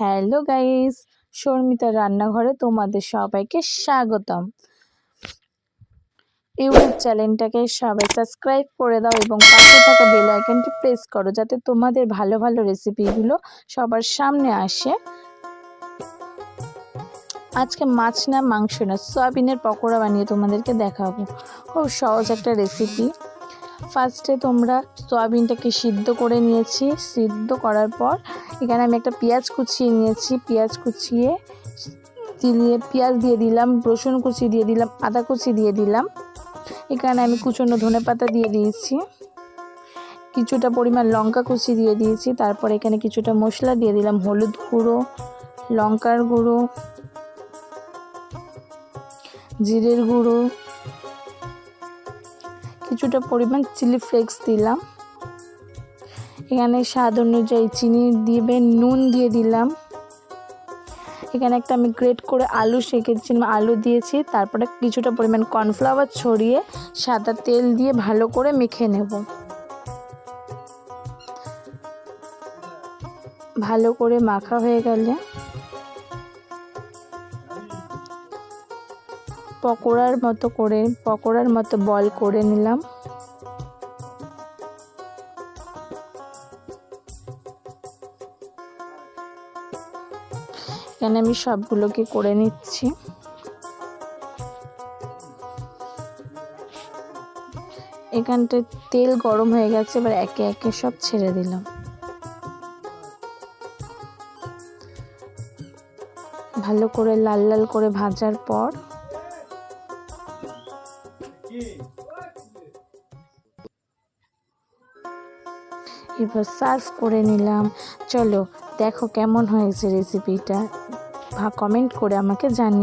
Hello guys, Sharmita রান্নাঘরে তোমাদের সবাইকে স্বাগতম। ইউটিউব চ্যানেলটাকে সবাই সাবস্ক্রাইব করে দাও এবং পাশে থাকা বেল আইকনটি প্রেস করো যাতে তোমাদের ভালো ভালো রেসিপিগুলো সবার সামনে আসে। আজকে মাছ না মাংস না, সয়াবিনের পকোড়া বানিয়ে তোমাদেরকে দেখাবো। খুব সহজ একটা রেসিপি। ফার্স্টে তোমরা সয়াবিনটাকে সিদ্ধ করে নিয়েছি। সিদ্ধ করার পর এখানে আমি একটা পেঁয়াজ কুচিয়ে নিয়েছি। পেঁয়াজ কুচিয়ে দিয়ে পেঁয়াজ দিয়ে দিলাম, রসুন কুচি দিয়ে দিলাম, আদা কুচি দিয়ে দিলাম। এখানে আমি কুচনো ধনে পাতা দিয়ে দিয়েছি। কিছুটা পরিমাণ লঙ্কা কুচি দিয়ে দিয়েছি। তারপর এখানে কিছুটা মশলা দিয়ে দিলাম, হলুদ গুঁড়ো, লঙ্কার গুঁড়ো, জিরের গুঁড়ো কিছুটা পরিমাণ চিলি ফ্লেক্স দিলাম। এখানে স্বাদ অনুযায়ী চিনি দিবেন নুন দিয়ে দিলাম। এখানে একটা আমি গ্রেট করে আলু সেঁকেছিলাম আলু দিয়েছি। তারপরে কিছুটা পরিমাণ কর্নফ্লাওয়ার ছড়িয়ে সাদা তেল দিয়ে ভালো করে মেখে নেব। ভালো করে মাখা হয়ে গেলে পকোড়ার মতো করে, পকোড়ার মতো বল করে নিলাম। এখানে আমি সবগুলোকে করে নিচ্ছি। এখানটায় তেল গরম হয়ে গেছে, এবার একে একে সব ছেড়ে দিলাম। ভালো করে লাল লাল করে ভাজার পর এবার সার্ভ করে নিলাম। চলো দেখো কেমন হয়েছে রেসিপিটা কমেন্ট করে আমাকে জানিও।